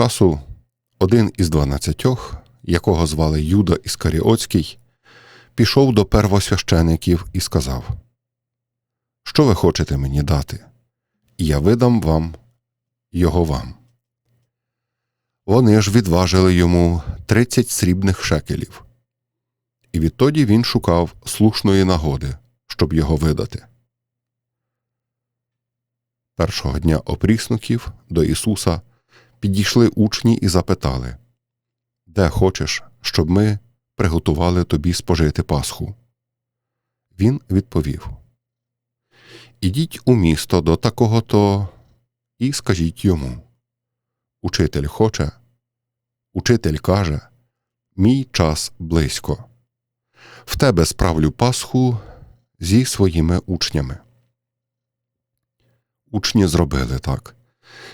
часу один із дванадцятьох, якого звали Юда Іскаріоцький, пішов до первосвящеників і сказав: Що ви хочете мені дати? Я видам вам його вам. Вони ж відважили йому тридцять срібних шекелів. І відтоді він шукав слушної нагоди, щоб його видати. Першого дня опріснуків до Ісуса підійшли учні і запитали Де хочеш, щоб ми приготували тобі спожити Пасху? Він відповів Ідіть у місто до такого то і скажіть йому Учитель хоче, учитель каже Мій час близько. В тебе справлю Пасху зі своїми учнями. Учні зробили так,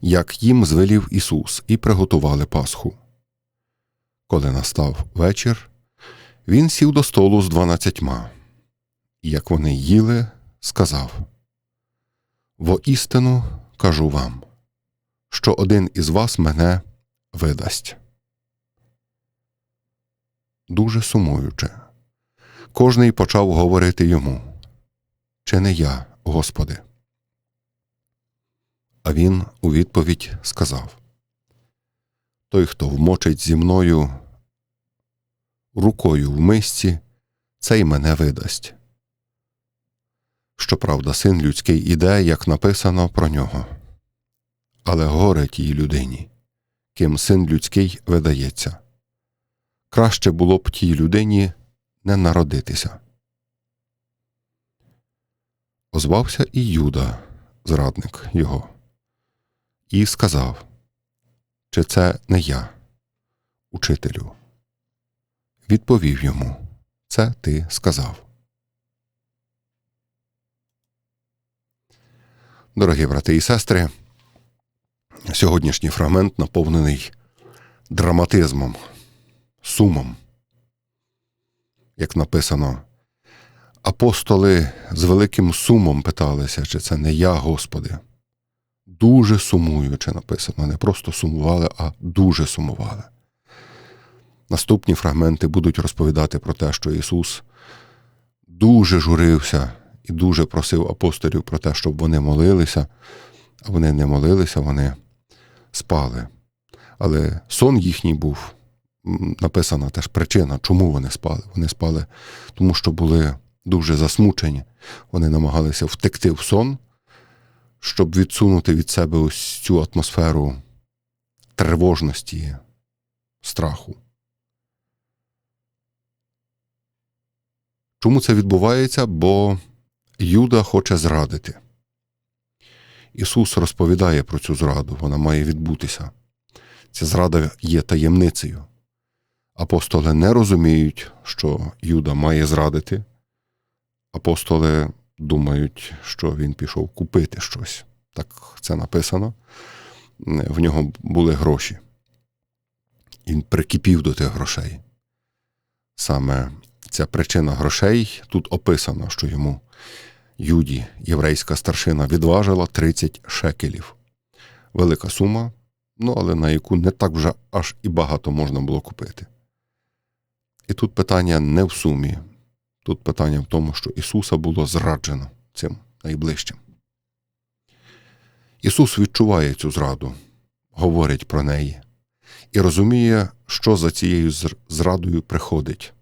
як їм звелів Ісус, і приготували Пасху. Коли настав вечір, він сів до столу з дванадцятьма, і як вони їли, сказав Воістину кажу вам, що один із вас мене видасть. Дуже сумуючи, кожний почав говорити йому Чи не я, Господи? А він у відповідь сказав Той, хто вмочить зі мною рукою в мисці, цей мене видасть. Щоправда, син людський іде, як написано про нього. Але горе тій людині, ким син людський видається. Краще було б тій людині не народитися. Озвався і Юда, зрадник його і сказав, чи це не я, учителю. Відповів йому, це ти сказав. Дорогі брати і сестри, сьогоднішній фрагмент наповнений драматизмом, сумом. Як написано, апостоли з великим сумом питалися, чи це не я, Господи дуже сумуючи написано. Не просто сумували, а дуже сумували. Наступні фрагменти будуть розповідати про те, що Ісус дуже журився і дуже просив апостолів про те, щоб вони молилися, а вони не молилися, вони спали. Але сон їхній був написана теж причина, чому вони спали. Вони спали, тому що були дуже засмучені. Вони намагалися втекти в сон щоб відсунути від себе ось цю атмосферу тривожності, страху. Чому це відбувається? Бо Юда хоче зрадити. Ісус розповідає про цю зраду, вона має відбутися. Ця зрада є таємницею. Апостоли не розуміють, що Юда має зрадити. Апостоли думають, що він пішов купити щось. Так це написано. В нього були гроші. Він прикипів до тих грошей. Саме ця причина грошей тут описано, що йому Юді, єврейська старшина, відважила 30 шекелів. Велика сума, ну але на яку не так вже аж і багато можна було купити. І тут питання не в сумі, Тут питання в тому, що Ісуса було зраджено цим найближчим. Ісус відчуває цю зраду, говорить про неї і розуміє, що за цією зрадою приходить.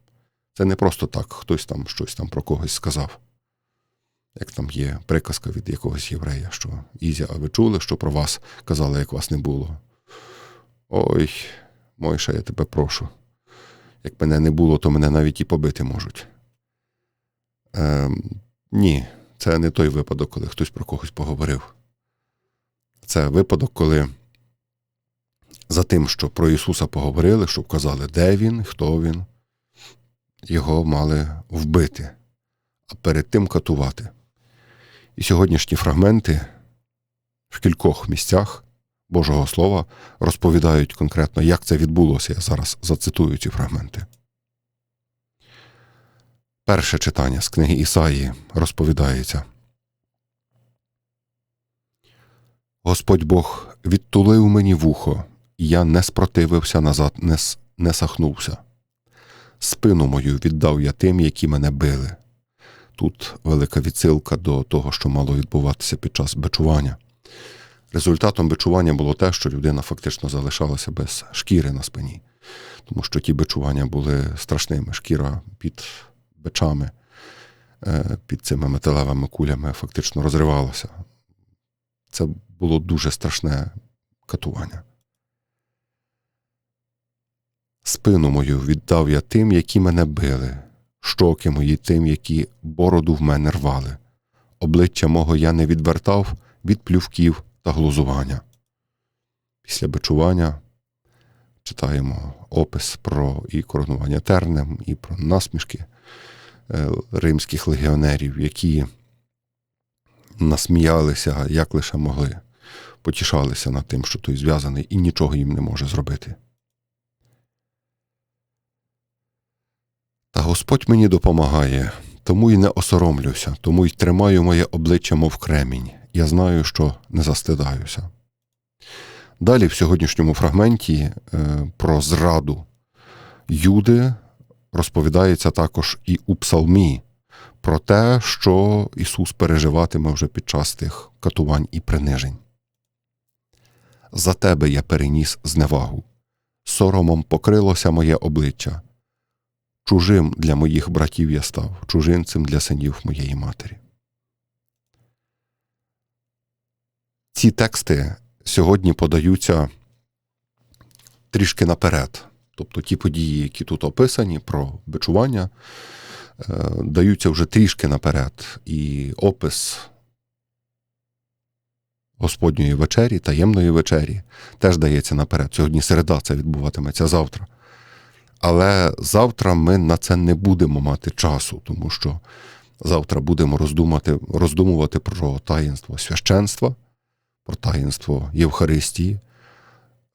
Це не просто так, хтось там щось там про когось сказав. Як там є приказка від якогось єврея, що Ізя, а ви чули, що про вас казали, як вас не було? Ой, Мойша, я тебе прошу. Як мене не було, то мене навіть і побити можуть. Е, Ні, це не той випадок, коли хтось про когось поговорив. Це випадок, коли за тим, що про Ісуса поговорили, що вказали, де Він, хто Він, його мали вбити, а перед тим катувати. І сьогоднішні фрагменти в кількох місцях Божого Слова розповідають конкретно, як це відбулося. Я зараз зацитую ці фрагменти. Перше читання з книги Ісаї розповідається. Господь Бог відтулив мені вухо і я не спротивився назад, не, не сахнувся. Спину мою віддав я тим, які мене били. Тут велика відсилка до того, що мало відбуватися під час бичування. Результатом бичування було те, що людина фактично залишалася без шкіри на спині, тому що ті бичування були страшними. Шкіра під бичами, е, під цими металевими кулями фактично розривалася. Це було дуже страшне катування. Спину мою віддав я тим, які мене били, щоки мої тим, які бороду в мене рвали. Обличчя мого я не відвертав від плювків та глузування. Після бичування читаємо опис про і коронування тернем, і про насмішки римських легіонерів, які насміялися, як лише могли, потішалися над тим, що той зв'язаний, і нічого їм не може зробити. Та Господь мені допомагає, тому й не осоромлюся, тому й тримаю моє обличчя, мов кремінь. Я знаю, що не застидаюся. Далі в сьогоднішньому фрагменті е, про зраду Юди розповідається також і у псалмі про те, що Ісус переживатиме вже під час тих катувань і принижень. За тебе я переніс зневагу, соромом покрилося моє обличчя. Чужим для моїх братів я став, чужинцем для синів моєї матері. Ці тексти сьогодні подаються трішки наперед. Тобто ті події, які тут описані про бичування, е, даються вже трішки наперед. І опис Господньої вечері, таємної вечері, теж дається наперед. Сьогодні середа це відбуватиметься завтра. Але завтра ми на це не будемо мати часу, тому що завтра будемо роздумати, роздумувати про таїнство священства, про таїнство Євхаристії.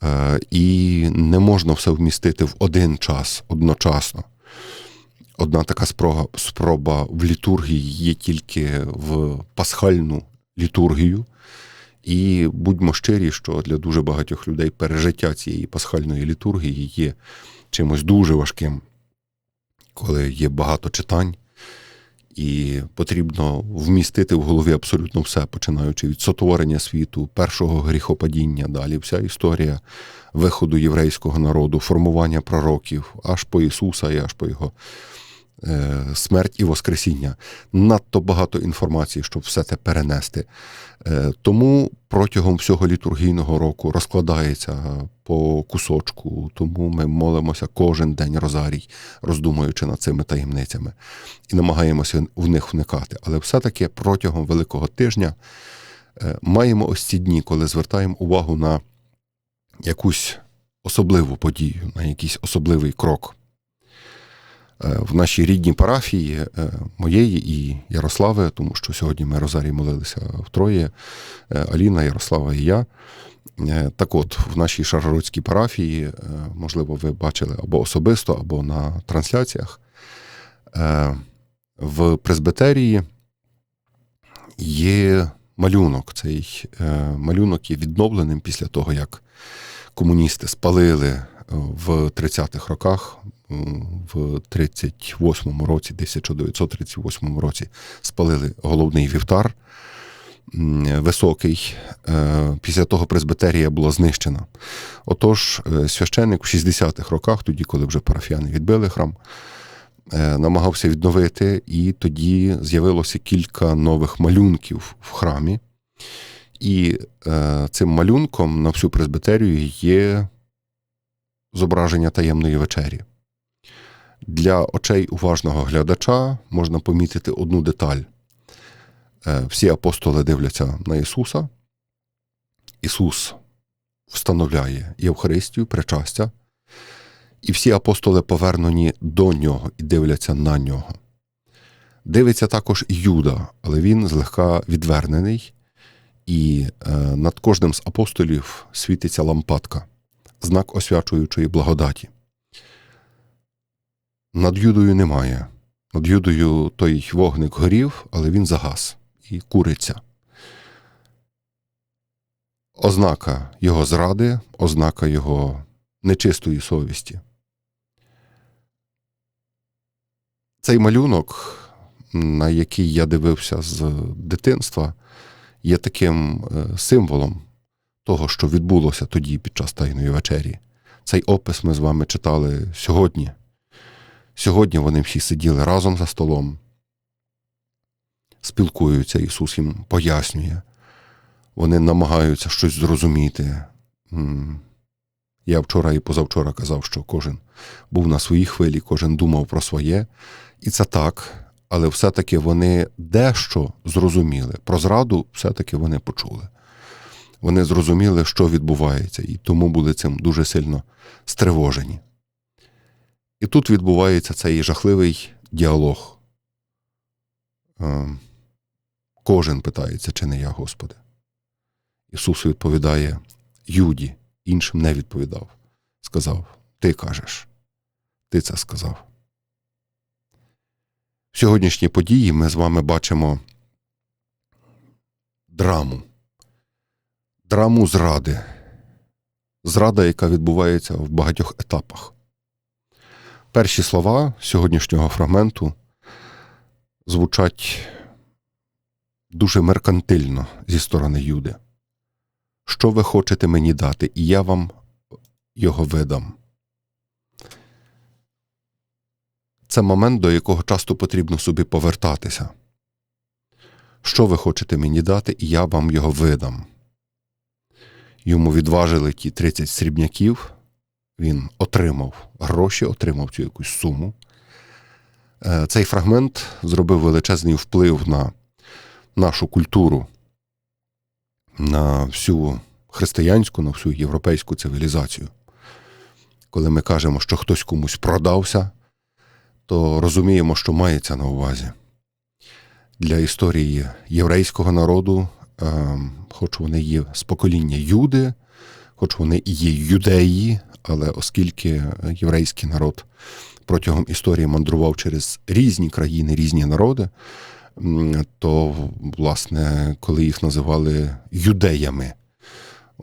Е, І не можна все вмістити в один час одночасно. Одна така спроба, спроба в літургії є тільки в пасхальну літургію. І будьмо щирі, що для дуже багатьох людей пережиття цієї пасхальної літургії є чимось дуже важким, коли є багато читань, і потрібно вмістити в голові абсолютно все, починаючи від сотворення світу, першого гріхопадіння, далі вся історія виходу єврейського народу, формування пророків, аж по Ісуса і аж по Його смерть і Воскресіння. Надто багато інформації, щоб все це перенести. Е, Тому протягом всього літургійного року розкладається по кусочку, тому ми молимося кожен день розарій, роздумуючи над цими таємницями, і намагаємося в них вникати. Але все-таки протягом Великого тижня е, маємо ось ці дні, коли звертаємо увагу на якусь особливу подію, на якийсь особливий крок. Е, В нашій рідній парафії е, моєї і Ярослави, тому що сьогодні ми Розарій молилися втроє, е, Аліна, Ярослава і я. Так от, в нашій Шаргородській парафії, можливо, ви бачили або особисто, або на трансляціях. В презбитерії є малюнок. Цей малюнок є відновленим після того, як комуністи спалили в 30-х роках, в 38-му році, 1938 році, спалили головний вівтар високий. Е, Після того презбитерія була знищена. Отож, е, священник в 60-х роках, тоді, коли вже парафіяни відбили храм, е, намагався відновити, і тоді з'явилося кілька нових малюнків в храмі. І цим малюнком на всю презбитерію є зображення таємної вечері. Для очей уважного глядача можна помітити одну деталь. Е, всі апостоли дивляться на Ісуса. Ісус встановляє Євхаристію, причастя, і всі апостоли повернені до нього і дивляться на нього. Дивиться також Юда, але він злегка відвернений, і е, над кожним з апостолів світиться лампадка, знак освячуючої благодаті. Над Юдою немає. Над Юдою той вогник горів, але він загас і куриться. ознака його зради, ознака його нечистої совісті. Цей малюнок, на який я дивився з дитинства, є таким е, символом того, що відбулося тоді під час Тайної вечері. Цей опис ми з вами читали сьогодні. Сьогодні вони всі сиділи разом за столом, спілкуються, Ісус їм пояснює. Вони намагаються щось зрозуміти. Я вчора і позавчора казав, що кожен був на своїй хвилі, кожен думав про своє. І це так, але все-таки вони дещо зрозуміли. Про зраду все-таки вони почули. Вони зрозуміли, що відбувається, і тому були цим дуже сильно стривожені. І тут відбувається цей жахливий діалог. Ем, кожен питається, чи не я, Господи. Ісус відповідає Юді, іншим не відповідав. Сказав: Ти кажеш, ти це сказав. В сьогоднішній події ми з вами бачимо драму, драму зради, зрада, яка відбувається в багатьох етапах. Перші слова сьогоднішнього фрагменту звучать дуже меркантильно зі сторони Юди. Що ви хочете мені дати, і я вам його видам. Це момент, до якого часто потрібно собі повертатися. Що ви хочете мені дати, і я вам його видам. Йому відважили ті 30 срібняків, він отримав гроші, отримав цю якусь суму. Е, цей фрагмент зробив величезний вплив на нашу культуру, на всю християнську, на всю європейську цивілізацію. Коли ми кажемо, що хтось комусь продався, то розуміємо, що мається на увазі. Для історії єврейського народу, ем, хоч вони є з покоління Юди, хоч вони і є юдеї, але оскільки єврейський народ протягом історії мандрував через різні країни, різні народи, то, власне, коли їх називали юдеями,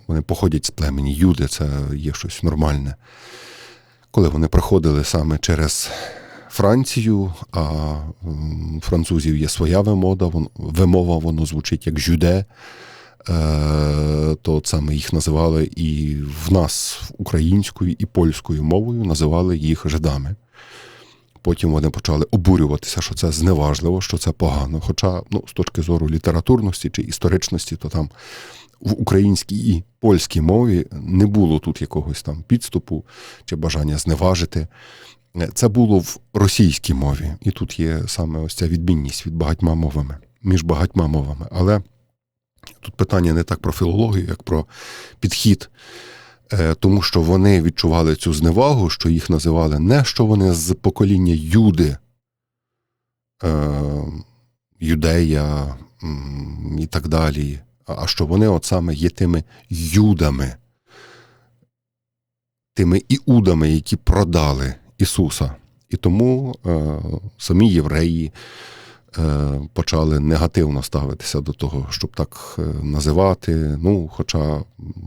вони походять з племені Юди, це є щось нормальне. Коли вони проходили саме через Францію, а французів є своя вимода, вимова, воно звучить як жюде, е, то саме їх називали і в нас українською і польською мовою називали їх жидами. Потім вони почали обурюватися, що це зневажливо, що це погано. Хоча, ну, з точки зору літературності чи історичності, то там в українській і польській мові не було тут якогось там підступу чи бажання зневажити. Це було в російській мові, і тут є саме ось ця відмінність від багатьма мовами, між багатьма мовами. Але тут питання не так про філологію, як про підхід, е, тому що вони відчували цю зневагу, що їх називали не що вони з покоління Юди, е, юдея і так далі, а що вони от саме є тими юдами, тими іудами, які продали Ісуса. І тому е, самі євреї почали негативно ставитися до того, щоб так е, називати. Ну, Хоча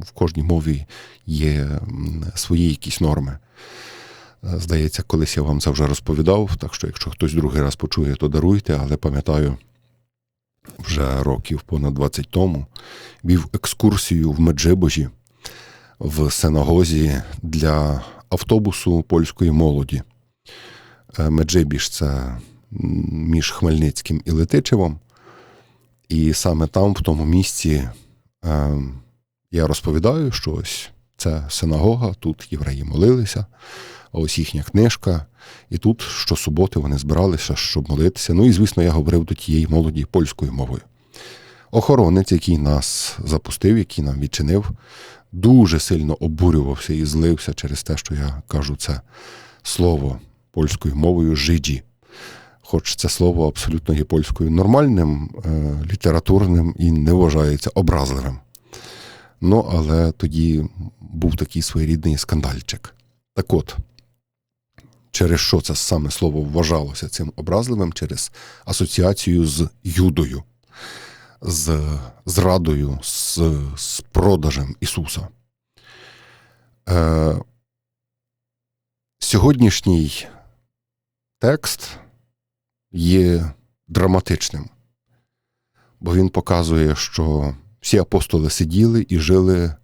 в кожній мові є свої якісь норми. Е, здається, колись я вам це вже розповідав, так що якщо хтось другий раз почує, то даруйте, але пам'ятаю, вже років понад 20 тому вів екскурсію в Меджибожі в синагозі для автобусу польської молоді. Е, Меджибіж це між Хмельницьким і Летичевом. І саме там, в тому місці, е, я розповідаю, що ось це синагога, тут євреї молилися, а ось їхня книжка. І тут щосуботи вони збиралися, щоб молитися. Ну і, звісно, я говорив до тієї молоді польською мовою. Охоронець, який нас запустив, який нам відчинив, дуже сильно обурювався і злився через те, що я кажу це слово польською мовою жиді. Хоч це слово абсолютно є польською нормальним, е, літературним і не вважається образливим. Ну, але тоді був такий своєрідний скандальчик. Так от, через що це саме слово вважалося цим образливим, через асоціацію з Юдою. з зрадою, з, з продажем Ісуса. Е, Сьогоднішній текст є драматичним, бо він показує, що всі апостоли сиділи і жили е,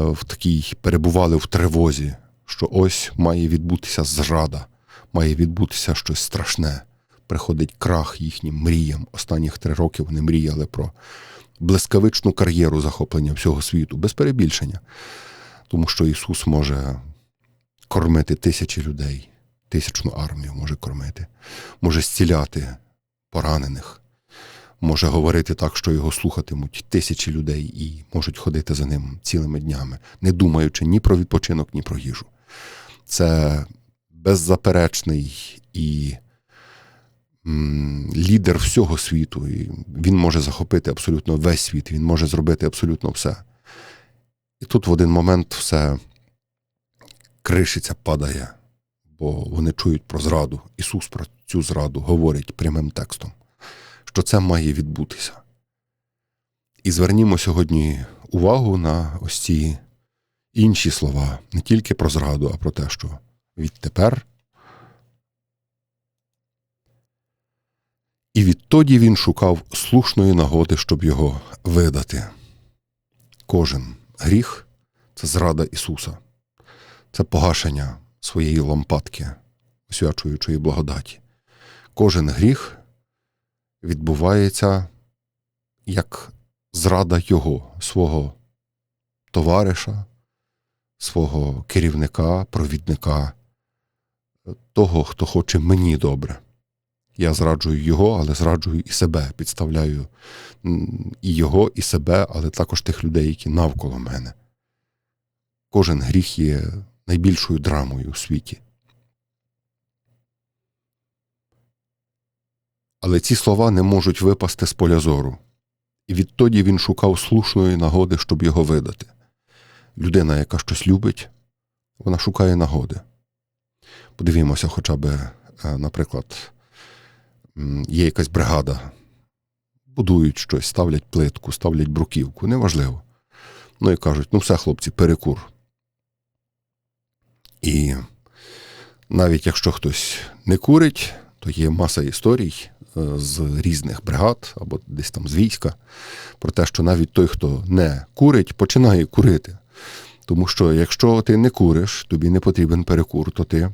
в такій, перебували в тривозі, що ось має відбутися зрада, має відбутися щось страшне. Приходить крах їхнім мріям. Останніх три роки вони мріяли про блискавичну кар'єру захоплення всього світу, без перебільшення. Тому що Ісус може кормити тисячі людей, тисячну армію може кормити, може зціляти поранених, може говорити так, що його слухатимуть тисячі людей і можуть ходити за ним цілими днями, не думаючи ні про відпочинок, ні про їжу. Це беззаперечний і лідер всього світу. І Він може захопити абсолютно весь світ, він може зробити абсолютно все. І тут в один момент все кришиться, падає, бо вони чують про зраду. Ісус про цю зраду говорить прямим текстом, що це має відбутися. І звернімо сьогодні увагу на ось ці інші слова, не тільки про зраду, а про те, що відтепер. І відтоді він шукав слушної нагоди, щоб його видати. Кожен гріх це зрада Ісуса, це погашення своєї лампадки, освячуючої благодаті. Кожен гріх відбувається як зрада Його, свого товариша, свого керівника, провідника, того, хто хоче мені добре. Я зраджую його, але зраджую і себе, підставляю і його, і себе, але також тих людей, які навколо мене. Кожен гріх є найбільшою драмою у світі. Але ці слова не можуть випасти з поля зору, і відтоді він шукав слушної нагоди, щоб його видати. Людина, яка щось любить, вона шукає нагоди. Подивімося, хоча б, наприклад, є якась бригада, будують щось, ставлять плитку, ставлять бруківку, неважливо. Ну і кажуть: ну все, хлопці, перекур. І навіть якщо хтось не курить, то є маса історій з різних бригад або десь там з війська про те, що навіть той, хто не курить, починає курити. Тому що якщо ти не куриш, тобі не потрібен перекур, то ти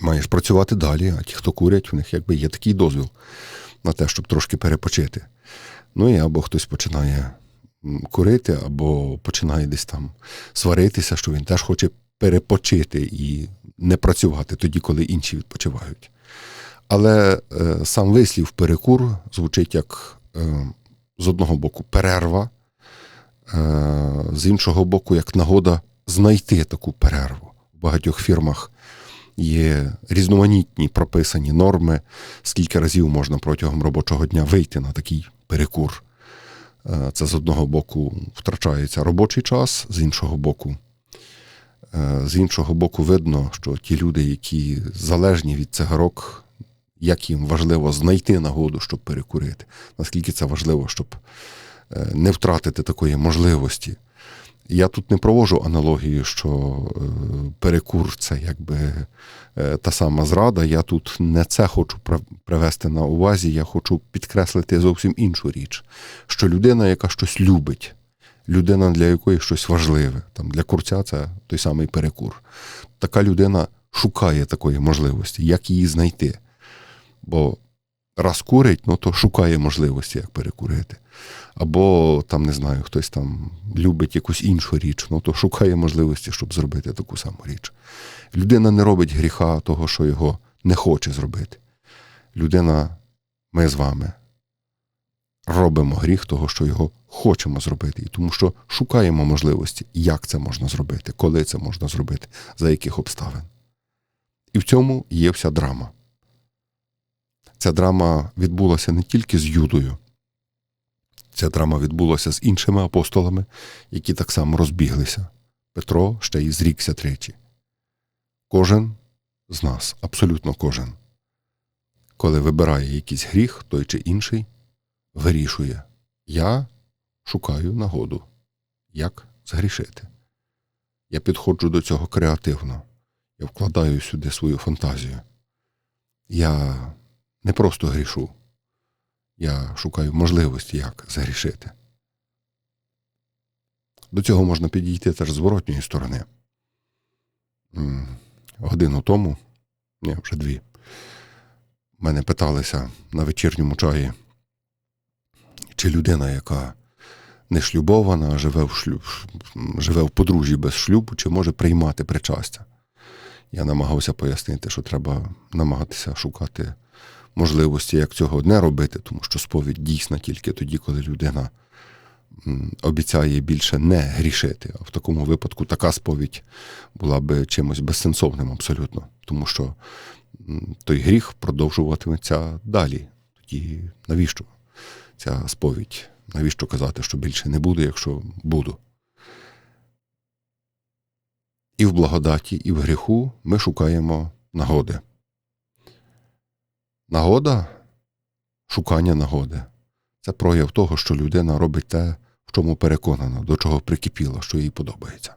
маєш працювати далі, а ті, хто курять, у них якби є такий дозвіл на те, щоб трошки перепочити. Ну і або хтось починає курити, або починає десь там сваритися, що він теж хоче перепочити і не працювати тоді, коли інші відпочивають. Але е, сам вислів перекур звучить як е, з одного боку перерва, е, з іншого боку, як нагода знайти таку перерву. В багатьох фірмах є різноманітні прописані норми, скільки разів можна протягом робочого дня вийти на такий перекур. Е, це з одного боку втрачається робочий час, з іншого боку. Е, з іншого боку, видно, що ті люди, які залежні від цигарок, як їм важливо знайти нагоду, щоб перекурити, наскільки це важливо, щоб е, не втратити такої можливості. Я тут не провожу аналогію, що перекур це якби та сама зрада. Я тут не це хочу привести на увазі, я хочу підкреслити зовсім іншу річ, що людина, яка щось любить, людина, для якої щось важливе. Там Для курця це той самий перекур. Така людина шукає такої можливості, як її знайти. Бо раз курить, ну то шукає можливості, як перекурити. Або там, не знаю, хтось там любить якусь іншу річ, ну то шукає можливості, щоб зробити таку саму річ. Людина не робить гріха того, що його не хоче зробити. Людина, ми з вами робимо гріх того, що його хочемо зробити, і тому що шукаємо можливості, як це можна зробити, коли це можна зробити, за яких обставин. І в цьому є вся драма. Ця драма відбулася не тільки з Юдою, ця драма відбулася з іншими апостолами, які так само розбіглися. Петро ще й зрікся тричі. Кожен з нас, абсолютно кожен, коли вибирає якийсь гріх, той чи інший, вирішує, я шукаю нагоду, як згрішити. Я підходжу до цього креативно. Я вкладаю сюди свою фантазію. Я не просто грішу, я шукаю можливості, як загрішити. До цього можна підійти теж з зворотньої сторони. Годину тому, ні, вже дві, мене питалися на вечірньому чаї, чи людина, яка не шлюбована, а живе в, шлюб, живе в подружжі без шлюбу, чи може приймати причастя. Я намагався пояснити, що треба намагатися шукати можливості, як цього не робити, тому що сповідь дійсна тільки тоді, коли людина обіцяє більше не грішити. А в такому випадку така сповідь була би чимось безсенсовним абсолютно, тому що той гріх продовжуватиметься далі. Тоді навіщо ця сповідь? Навіщо казати, що більше не буде, якщо буду? І в благодаті, і в гріху ми шукаємо нагоди. Нагода, шукання нагоди це прояв того, що людина робить те, в чому переконана, до чого прикипіла, що їй подобається.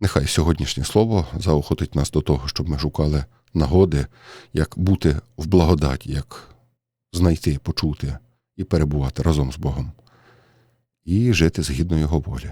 Нехай сьогоднішнє слово заохотить нас до того, щоб ми шукали нагоди, як бути в благодаті, як знайти, почути і перебувати разом з Богом, і жити згідно Його волі.